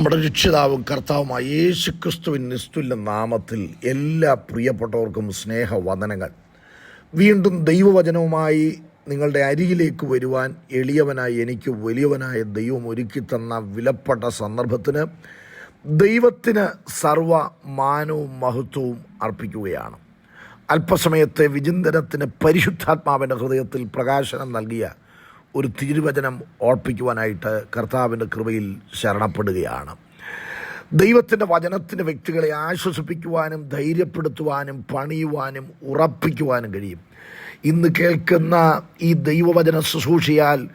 നമ്മുടെ രക്ഷിതാവും കർത്താവുമായ യേശു ക്രിസ്തുവിൻ നിസ്തുല്യ നാമത്തിൽ എല്ലാ പ്രിയപ്പെട്ടവർക്കും സ്നേഹവന്ദനങ്ങൾ. വീണ്ടും ദൈവവചനവുമായി നിങ്ങളുടെ അരികിലേക്ക് വരുവാൻ എളിയവനായി എനിക്ക് വലിയവനായ ദൈവം ഒരുക്കി തന്ന വിലപ്പെട്ട സന്ദർഭത്തിന് ദൈവത്തിന് സർവ മാനവും മഹത്വവും അർപ്പിക്കുകയാണ്. അല്പസമയത്തെ വിചിന്തനത്തിന് പരിശുദ്ധാത്മാവിന്റെ ഹൃദയത്തിൽ പ്രകാശനം നൽകിയ ഒരു തിരുവചനം ഓർപ്പിക്കുവാനായിട്ട് കർത്താവിന്റെ കൃപയിൽ ശരണപ്പെടുകയാണ്. ദൈവത്തിന്റെ വചനത്തിന്റെ വ്യക്തികളെ ആശ്വസിപ്പിക്കുവാനും ധൈര്യപ്പെടുത്തുവാനും പണിയുവാനും ഉറപ്പിക്കുവാനും കഴിയും. ഇന്ന് കേൾക്കുന്ന ഈ ദൈവവചന ശുശ്രൂഷയാൽ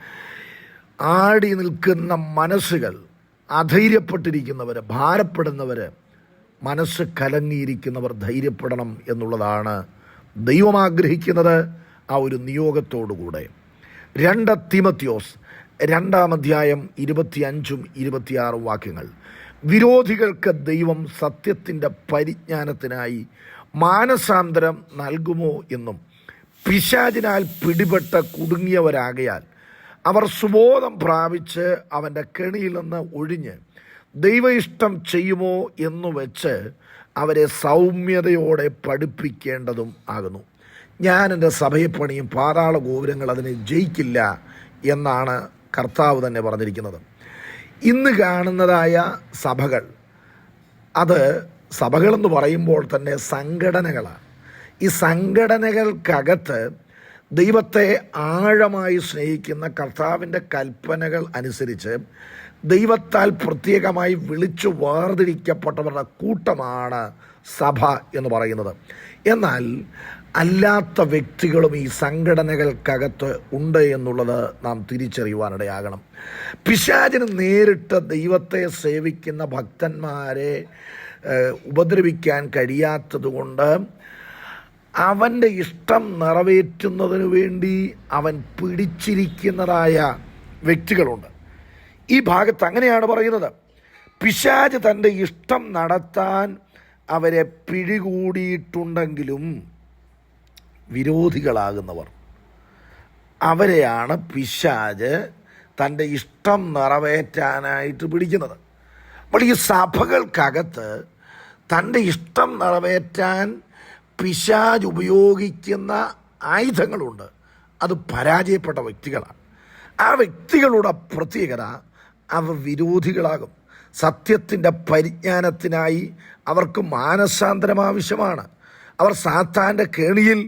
ആടി നിൽക്കുന്ന മനസ്സുകൾ അധൈര്യപ്പെട്ടിരിക്കുന്നവർ ഭാരപ്പെടുന്നവർ മനസ്സ് കലങ്ങിയിരിക്കുന്നവർ ധൈര്യപ്പെടണം എന്നുള്ളതാണ് ദൈവം ആഗ്രഹിക്കുന്നത് ആ ഒരു നിയോഗത്തോടുകൂടെ. രണ്ട് തിമത്യോസ് രണ്ടാം അധ്യായം ഇരുപത്തിയഞ്ചും ഇരുപത്തിയാറും വാക്യങ്ങൾ. വിരോധികൾക്ക് ദൈവം സത്യത്തിന്റെ പരിജ്ഞാനത്തിനായി മാനസാന്തരം നൽകുമോ എന്നും പിശാചിനാൽ പിടിപെട്ട കുടുങ്ങിയവരാകയാൽ അവർ സുബോധം പ്രാപിച്ച് അവന്റെ കെണിയിൽ നിന്ന് ഒഴിഞ്ഞ് ദൈവ ഇഷ്ടം ചെയ്യുമോ എന്നു വെച്ച് അവരെ സൗമ്യതയോടെ പഠിപ്പിക്കേണ്ടതും ആകുന്നു. ഞാൻ എന്റെ സഭയെ പണിയും പാതാള ഗോപുരങ്ങൾ അതിനെ ജയിക്കില്ല എന്നാണ് കർത്താവ് തന്നെ പറഞ്ഞിരിക്കുന്നത്. ഇന്ന് കാണുന്നതായ സഭകൾ അത് സഭകളെന്ന് പറയുമ്പോൾ തന്നെ സംഘടനകളാണ്. ഈ സംഘടനകൾക്കകത്ത് ദൈവത്തെ ആഴമായി സ്നേഹിക്കുന്ന കർത്താവിന്റെ കൽപ്പനകൾ അനുസരിച്ച് ദൈവത്താൽ പ്രത്യേകമായി വിളിച്ചു വേർതിരിക്കപ്പെട്ടവരുടെ കൂട്ടമാണ് സഭ എന്ന് പറയുന്നത്. എന്നാൽ അല്ലാത്ത വ്യക്തികളും ഈ സംഘടനകൾക്കകത്ത് ഉണ്ട് എന്നുള്ളത് നാം തിരിച്ചറിയുവാനിടയാകണം. പിശാചിന് നേരിട്ട് ദൈവത്തെ സേവിക്കുന്ന ഭക്തന്മാരെ ഉപദ്രവിക്കാൻ കഴിയാത്തതുകൊണ്ട് അവന്റെ ഇഷ്ടം നിറവേറ്റുന്നതിന് വേണ്ടി അവൻ പിടിച്ചിരിക്കുന്നതായ വ്യക്തികളുണ്ട്. ഈ ഭാഗത്ത് അങ്ങനെയാണ് പറയുന്നത്. പിശാജ് തന്റെ ഇഷ്ടം നടത്താൻ അവരെ പിഴികൂടിയിട്ടുണ്ടെങ്കിലും വിരോധികളാകുന്നവർ. അവരെയാണ് പിശാജ് തന്റെ ഇഷ്ടം നിറവേറ്റാനായിട്ട് പിടിക്കുന്നത്. അപ്പോൾ ഈ സഭകൾക്കകത്ത് തന്റെ ഇഷ്ടം നിറവേറ്റാൻ പിശാജ് ഉപയോഗിക്കുന്ന ആയുധങ്ങളുണ്ട്. അത് പരാജയപ്പെട്ട വ്യക്തികളാണ്. ആ വ്യക്തികളുടെ പ്രത്യേകത അവ വിരോധികളാകും. സത്യത്തിന്റെ പരിജ്ഞാനത്തിനായി അവർക്ക് മാനസാന്തരം ആവശ്യമാണ്. അവർ സാത്താന്റെ കേണിയിൽ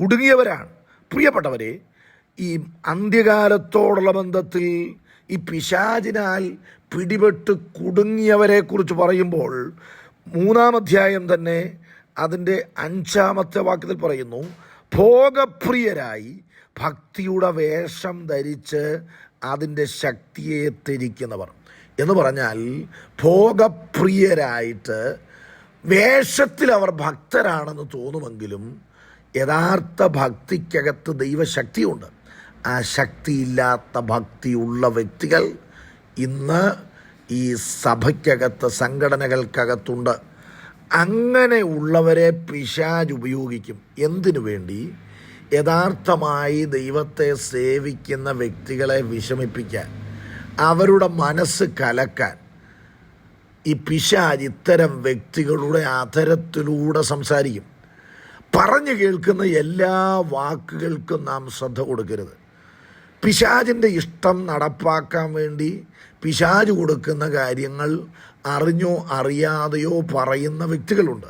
കുടുങ്ങിയവരാണ്. പ്രിയപ്പെട്ടവരെ ഈ അന്ത്യകാലത്തോടുള്ള ബന്ധത്തിൽ ഈ പിശാചിനാൽ പിടിപെട്ട് കുടുങ്ങിയവരെക്കുറിച്ച് പറയുമ്പോൾ മൂന്നാം അധ്യായം തന്നെ അതിന്റെ അഞ്ചാമത്തെ വാക്യത്തിൽ പറയുന്നു ഭോഗപ്രിയരായി ഭക്തിയുടെ വേഷം ധരിച്ച് അതിന്റെ ശക്തിയെ തിരിക്കുന്നവർ എന്ന് പറഞ്ഞാൽ ഭോഗപ്രിയരായിട്ട് വേഷത്തിൽ അവർ ഭക്തരാണെന്ന് തോന്നുമെങ്കിലും യഥാർത്ഥ ഭക്തിക്കകത്ത് ദൈവശക്തിയുണ്ട്. ആ ശക്തിയില്ലാത്ത ഭക്തിയുള്ള വ്യക്തികൾ ഇന്ന് ഈ സഭയ്ക്കകത്ത് സംഘടനകൾക്കകത്തുണ്ട്. അങ്ങനെ ഉള്ളവരെ പിശാജ് ഉപയോഗിക്കും എന്തിനു വേണ്ടി? യഥാർത്ഥമായി ദൈവത്തെ സേവിക്കുന്ന വ്യക്തികളെ വിഷമിപ്പിക്കാൻ അവരുടെ മനസ്സ് കലക്കാൻ ഈ പിശാജ് ഇത്തരം വ്യക്തികളുടെ അധരത്തിലൂടെ സംസാരിക്കും. പറഞ്ഞു കേൾക്കുന്ന എല്ലാ വാക്കുകൾക്കും നാം ശ്രദ്ധ കൊടുക്കരുത്. പിശാജിന്റെ ഇഷ്ടം നടപ്പാക്കാൻ വേണ്ടി പിശാജ് കൊടുക്കുന്ന കാര്യങ്ങൾ അറിഞ്ഞോ അറിയാതെയോ പറയുന്ന വ്യക്തികളുണ്ട്.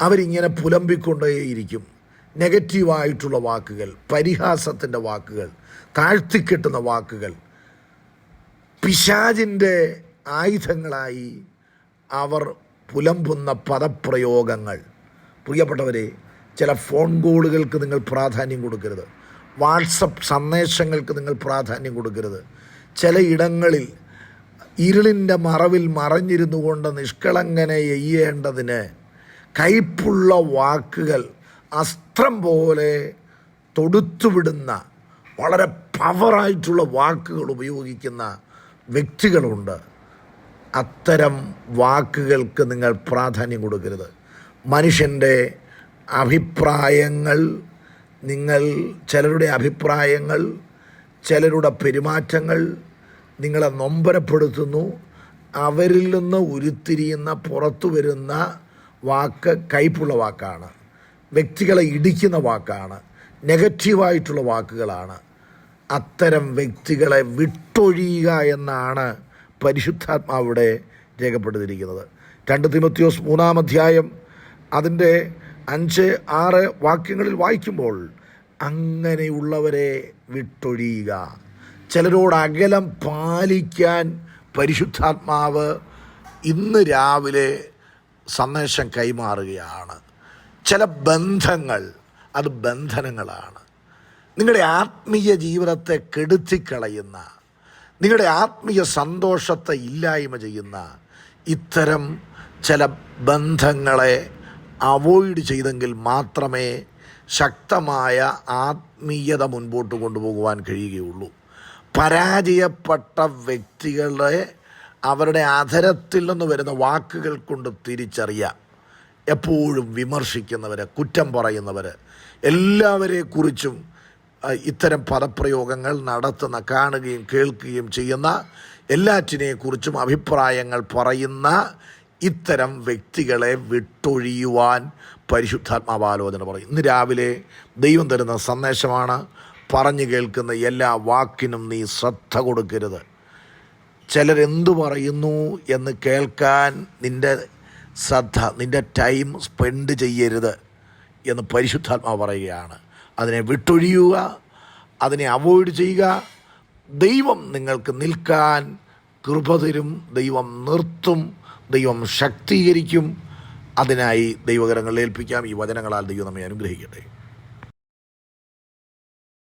അവരിങ്ങനെ പുലമ്പിക്കൊണ്ടേയിരിക്കും. നെഗറ്റീവായിട്ടുള്ള വാക്കുകൾ പരിഹാസത്തിന്റെ വാക്കുകൾ താഴ്ത്തിക്കെട്ടുന്ന വാക്കുകൾ പിശാജിന്റെ ആയുധങ്ങളായി അവർ പുലമ്പുന്ന പദപ്രയോഗങ്ങൾ. പ്രിയപ്പെട്ടവരെ ചില ഫോൺ കോളുകൾക്ക് നിങ്ങൾ പ്രാധാന്യം കൊടുക്കരുത്. വാട്സപ്പ് സന്ദേശങ്ങൾക്ക് നിങ്ങൾ പ്രാധാന്യം കൊടുക്കരുത്. ചില ഇടങ്ങളിൽ ഇരുളിന്റെ മറവിൽ മറഞ്ഞിരുന്നു കൊണ്ട് നിഷ്കളങ്കനെ എയ്യേണ്ടതിന് കയ്പുള്ള വാക്കുകൾ അസ്ത്രം പോലെ തൊടുത്തുവിടുന്ന വളരെ പവറായിട്ടുള്ള വാക്കുകൾ ഉപയോഗിക്കുന്ന വ്യക്തികളുണ്ട്. അത്തരം വാക്കുകൾക്ക് നിങ്ങൾ പ്രാധാന്യം കൊടുക്കരുത്. മനുഷ്യന്റെ അഭിപ്രായങ്ങൾ നിങ്ങൾ ചിലരുടെ അഭിപ്രായങ്ങൾ ചിലരുടെ പെരുമാറ്റങ്ങൾ നിങ്ങളെ നൊമ്പരപ്പെടുത്തുന്നു. അവരിൽ നിന്ന് ഉരുത്തിരിയുന്ന പുറത്തു വരുന്ന വാക്ക് കയ്പുള്ള വാക്കാണ്. വ്യക്തികളെ ഇടിക്കുന്ന വാക്കാണ്. നെഗറ്റീവായിട്ടുള്ള വാക്കുകളാണ്. അത്തരം വ്യക്തികളെ വിട്ടൊഴിയുക എന്നാണ് പരിശുദ്ധാത്മാവിടെ രേഖപ്പെടുത്തിയിരിക്കുന്നത്. രണ്ട് തിമത്യോസ് മൂന്നാം അധ്യായം അതിന്റെ അഞ്ച് ആറ് വാക്യങ്ങളിൽ വായിക്കുമ്പോൾ അങ്ങനെയുള്ളവരെ വിട്ടൊഴിയുക. ചിലരോട് അകലം പാലിക്കാൻ പരിശുദ്ധാത്മാവ് ഇന്ന് രാവിലെ സന്ദേശം കൈമാറുകയാണ്. ചില ബന്ധങ്ങൾ അത് ബന്ധനങ്ങളാണ്. നിങ്ങളുടെ ആത്മീയ ജീവിതത്തെ കെടുത്തിക്കളയുന്ന നിങ്ങളുടെ ആത്മീയ സന്തോഷത്തെ ഇല്ലായ്മ ചെയ്യുന്ന ഇത്തരം ചില ബന്ധങ്ങളെ അവോയ്ഡ് ചെയ്തെങ്കിൽ മാത്രമേ ശക്തമായ ആത്മീയത മുൻപോട്ട് കൊണ്ടുപോകുവാൻ കഴിയുകയുള്ളൂ. പരാജയപ്പെട്ട വ്യക്തികളെ അവരുടെ അധരത്തിൽ നിന്ന് വരുന്ന വാക്കുകൾ കൊണ്ട് തിരിച്ചറിയാം. എപ്പോഴും വിമർശിക്കുന്നവർ കുറ്റം പറയുന്നവർ എല്ലാവരെക്കുറിച്ചും കുറിച്ചും ഇത്തരം പദപ്രയോഗങ്ങൾ നടത്തുന്ന കാണുകയും കേൾക്കുകയും ചെയ്യുന്ന എല്ലാറ്റിനെക്കുറിച്ചും അഭിപ്രായങ്ങൾ പറയുന്ന ഇത്തരം വ്യക്തികളെ വിട്ടൊഴിയുവാൻ പരിശുദ്ധാത്മാവാലോചന പറയും. ഇന്ന് രാവിലെ ദൈവം തരുന്ന സന്ദേശമാണ് പറഞ്ഞു കേൾക്കുന്ന എല്ലാ വാക്കിനും നീ ശ്രദ്ധ കൊടുക്കരുത്. ചിലരെന്തു പറയുന്നു എന്ന് കേൾക്കാൻ നിന്റെ ശ്രദ്ധ നിന്റെ ടൈം സ്പെൻഡ് ചെയ്യരുത് എന്ന് പരിശുദ്ധാത്മാവ് പറയുകയാണ്. അതിനെ വിട്ടൊഴിയുക അതിനെ അവോയ്ഡ് ചെയ്യുക. ദൈവം നിങ്ങൾക്ക് നിൽക്കാൻ കൃപ തരും ദൈവം നിർത്തും ദൈവം ശക്തീകരിക്കും. അതിനായി ദൈവകരങ്ങളിൽ ഏൽപ്പിക്കാം. ഈ വചനങ്ങളാൽ ദൈവം നമ്മെ അനുഗ്രഹിക്കട്ടെ.